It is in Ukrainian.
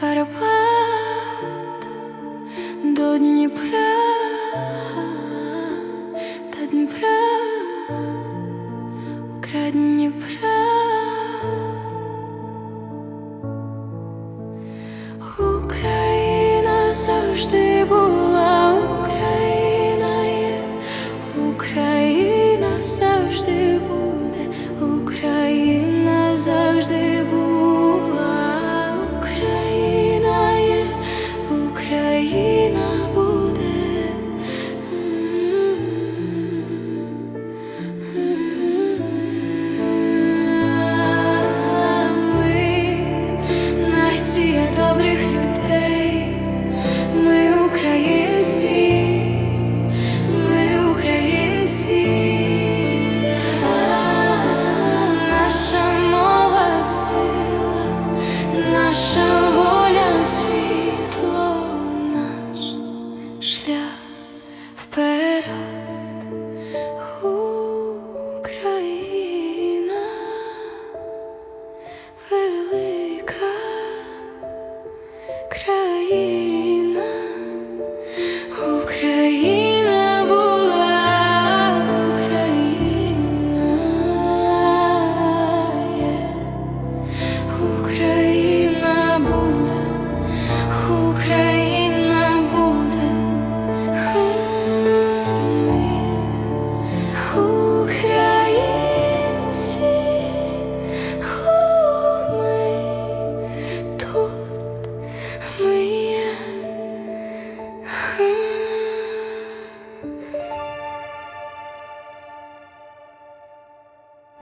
Карпат до Дніпра та Дніпра кра Дніпра Україна завжди. espero. Ooh.